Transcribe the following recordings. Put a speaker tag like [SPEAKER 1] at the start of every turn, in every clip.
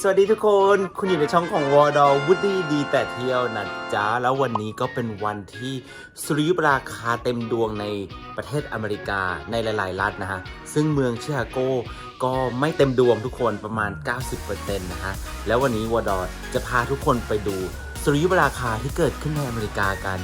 [SPEAKER 1] สวัสดีทุกคน คุณอยู่ในช่องของวอดอวูดดี้ดีแต่เที่ยวนะจ๊ะ แล้ววันนี้ก็เป็นวันที่สุริยุปราคาเต็มดวงในประเทศอเมริกาในหลาย ๆ รัฐนะฮะ ซึ่งเมืองชิคาโกก็ไม่เต็มดวงทุกคนประมาณ 90%นะฮะ แล้ววันนี้วอดอจะพาทุกคนไปดูสุริยุปราคาที่เกิดขึ้นในอเมริกากัน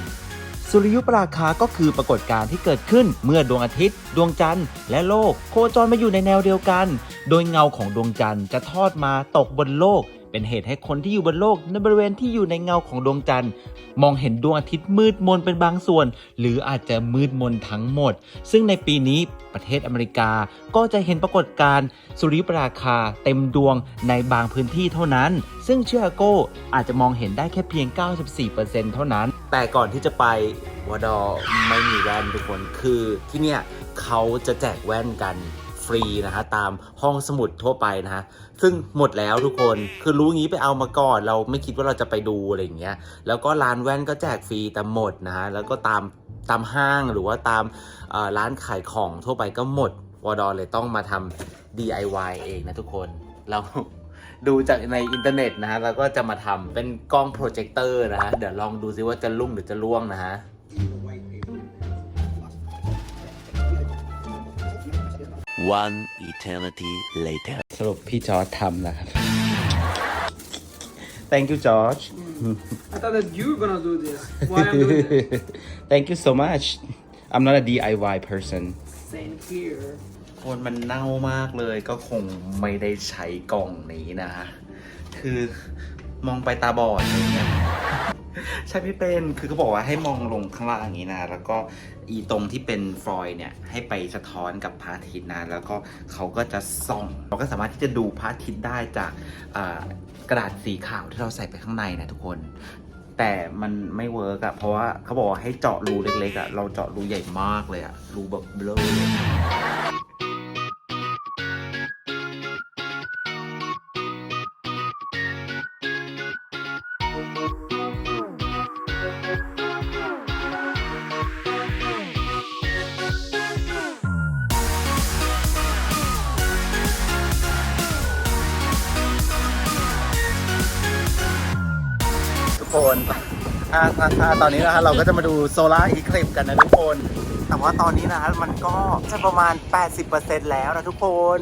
[SPEAKER 1] สุริยุปราคาก็คือปรากฏการณ์ที่เกิดขึ้นเมื่อดวงอาทิตย์ ดวงจันทร์ และโลก โคจรมาอยู่ในแนวเดียวกัน โดยเงาของดวงจันทร์จะทอดมาตกบนโลก เป็นเหตุให้คนที่อยู่บนโลกในบริเวณที่อยู่ในเงาของดวงจันทร์ มองเห็นดวงอาทิตย์มืดมนเป็นบางส่วน หรืออาจจะมืดมนทั้งหมด ซึ่งในปีนี้ประเทศอเมริกาก็จะเห็นปรากฏการณ์สุริยุปราคาเต็มดวงในบางพื้นที่เท่านั้น ซึ่งเชิคาโกอาจจะมองเห็นได้แค่เพียง 94%เท่านั้น แต่ก่อนที่จะไปวอดอไม่มีแว่นทุกคนคือที่เนี่ยเขาจะแจกแว่นกันฟรีนะฮะตามห้องสมุดทั่วไปนะฮะซึ่งหมดแล้วทุกคนคือรู้งี้ไปเอามาก่อน เราไม่คิดว่าเราจะไปดูอะไรอย่างเงี้ยแล้วก็ร้านแว่นก็แจกฟรีแต่หมดนะฮะแล้วก็ตามตามห้างหรือว่าตามร้านขายของทั่วไปก็หมดวอดอเลยต้องมาทำ DIY เองนะทุกคนเรา ดูจากในอินเทอร์เน็ตนะฮะแล้วก็จะมาทำเป็นกล้องโปรเจคเตอร์นะฮะเดี๋ยวลองดูซิว่าจะลุ่งหรือจะล่วงนะฮะ
[SPEAKER 2] One eternity later.
[SPEAKER 1] สรุปพี่จอร์จทำนะครับ Thank you George
[SPEAKER 3] I thought that you were gonna do this. Why I'm doing this?
[SPEAKER 1] Thank you so much I'm not a DIY person
[SPEAKER 3] Same here.
[SPEAKER 1] คนมันเน่ามากเลยก็คงไม่ได้ใช้กล่องนี้นะ คือมองไปตาบอดอะไรเงี้ยใช่ไม่เป็นคือเขาบอกว่าให้มองลงข้างล่างอย่างนี้นะ แล้วก็อีตรงที่เป็นฟอยเนี่ยให้ไปสะท้อนกับพระอาทิตย์นะ แล้วก็เขาก็จะส่องเราก็สามารถที่จะดูพระอาทิตย์ได้จากกระดาษสีขาวที่เราใส่ไปข้างในนะทุกคน แต่มันไม่เวิร์กอะเพราะว่าเขาบอกว่าให้เจาะรูเล็กๆอะเราเจาะรูใหญ่มากเลยอะรูแบบเบลอ คนอ่าอ่าตอนนี้นะฮะเราก็จะมาดูโซลาร์อีคลิปกันนะทุกคน แต่ว่าตอนนี้นะฮะมันก็จะประมาณ 80%แล้วนะทุกคน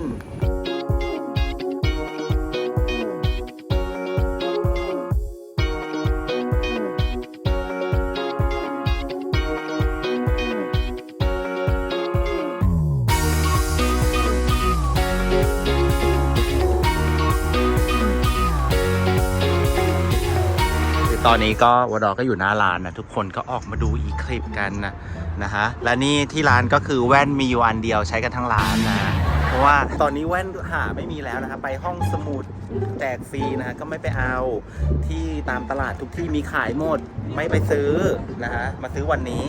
[SPEAKER 1] ตอนนี้ก็วดอก็อยู่หน้าร้านนะทุกคนก็ออกมาดูอีคลิปกันนะนะฮะและนี่ที่ร้านก็คือแว่นมีอยู่อันเดียวใช้กันทั้งร้านนะเพราะว่าตอนนี้แว่นหาไม่มีแล้วนะครับไปห้องสมุดแจกฟรีนะฮะก็ไม่ไปเอาที่ตามตลาดทุกที่มีขายหมดไม่ไปซื้อนะฮะมาซื้อวันนี้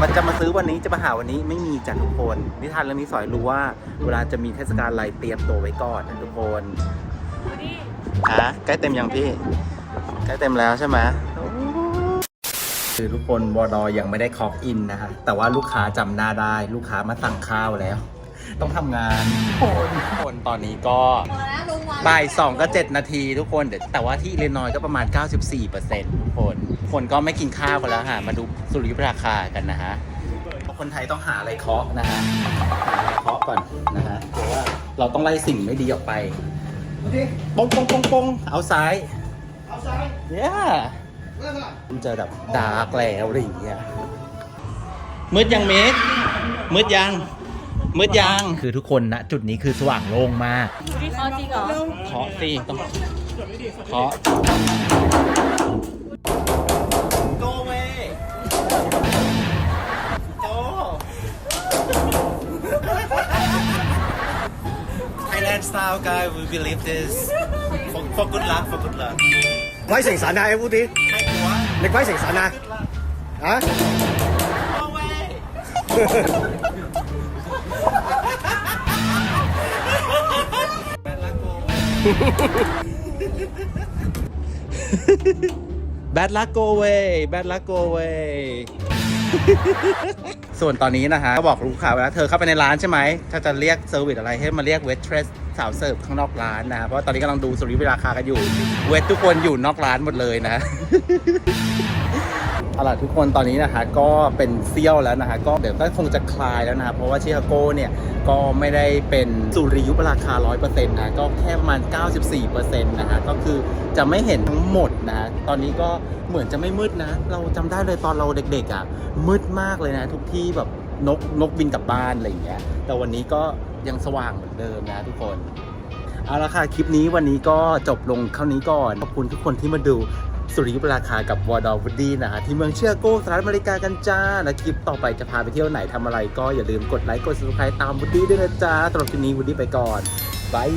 [SPEAKER 1] มันจะมาซื้อวันนี้จะมาหาวันนี้ไม่มีจ้ะทุกคน นิทานเรื่องนี้สอนให้รู้ว่า เวลาจะมีเทศกาลอะไรเตรียมตัวไว้ก่อนนะทุกคนฮะใกล้เต็มยังพี่ ใกล้เต็มแล้วใช่ไหมคือทุกคนวอดอยังไม่ได้คอกอินนะฮะ แต่ว่าลูกค้าจำหน้าได้ ลูกค้ามาสั่งข้าวแล้ว ต้องทำงานคนคนตอนนี้ก็บ่ายสองก็เจ็ดนาทีทุกคนเดี๋ยวแต่ว่าที่อิลลินอยส์ก็ประมาณ 94%ทุกคน คนก็ไม่กินข้าวกันแล้วฮะ มาดูสุริยุปราคากันนะฮะ คนไทยต้องหาอะไรเคาะนะฮะหาอะไรเคาะก่อนนะฮะเพราะว่าเราต้องไล่สิ่งไม่ดีออกไป
[SPEAKER 3] Okay,
[SPEAKER 1] ปงปงปงปงเอาซ้าย
[SPEAKER 3] outside.
[SPEAKER 1] เย้มันจะแบบดาร์กแล้วอะไรอย่างเงี้ยมืดยังเมกมืดยังมืดยังคือทุกคนนะจุดนี้คือสว่างโล่งมาก
[SPEAKER 4] พี่เขาจริงเหรอ
[SPEAKER 1] เคาะสิต้องเคาะ Go away Go Thailand style guy we believe this for for good luck for good luck
[SPEAKER 5] Quái sảnh sản này
[SPEAKER 1] em Vũ Tí Này quái
[SPEAKER 5] sảnh sản này Hả? Bad luck
[SPEAKER 1] go away, bad luck go away. ส่วนตอนนี้นะฮะก็บอกลูกค้าไว้แล้วเธอเข้าไปในร้านใช่ไหม ถ้าจะเรียกเซอร์วิสอะไรให้มาเรียกเวทเทรสสาวเสิร์ฟข้างนอกร้านนะ เพราะตอนนี้กำลังดูสุริยุปราคากันอยู่ เวททุกคนอยู่นอกร้านหมดเลยนะ เอาล่ะทุกคนตอนนี้นะคะก็เป็นเซี่ยวแล้วนะคะก็เดี๋ยวก็คงจะคลายแล้วนะคะเพราะว่าชิคาโกเนี่ยก็ไม่ได้เป็นสุริยุปราคา 100%นะก็แค่ประมาณ 94%นะคะก็คือจะไม่เห็นทั้งหมดนะตอนนี้ก็เหมือนจะไม่มืดนะ เราจำได้เลยตอนเราเด็กๆอะมืดมากเลยนะ ทุกที่แบบนกนกบินกลับบ้านอะไรอย่างเงี้ยแต่วันนี้ก็ยังสว่างเหมือนเดิมนะทุกคนเอาละค่ะ คลิปนี้วันนี้ก็จบลงเท่านี้ก่อน ขอบคุณทุกคนที่มาดู สุริยุปราคากับวอร์ดอวูดดี้นะฮะที่เมืองเชียโกสหรัฐอเมริกากันจ้าและคลิปต่อไปจะพาไปเที่ยวไหนทำอะไรก็อย่าลืมกดไลค์กดซับสไครต์ตามวูดดี้ด้วยนะจ้าสำหรับคลิปนี้วูดดี้ไปก่อนบาย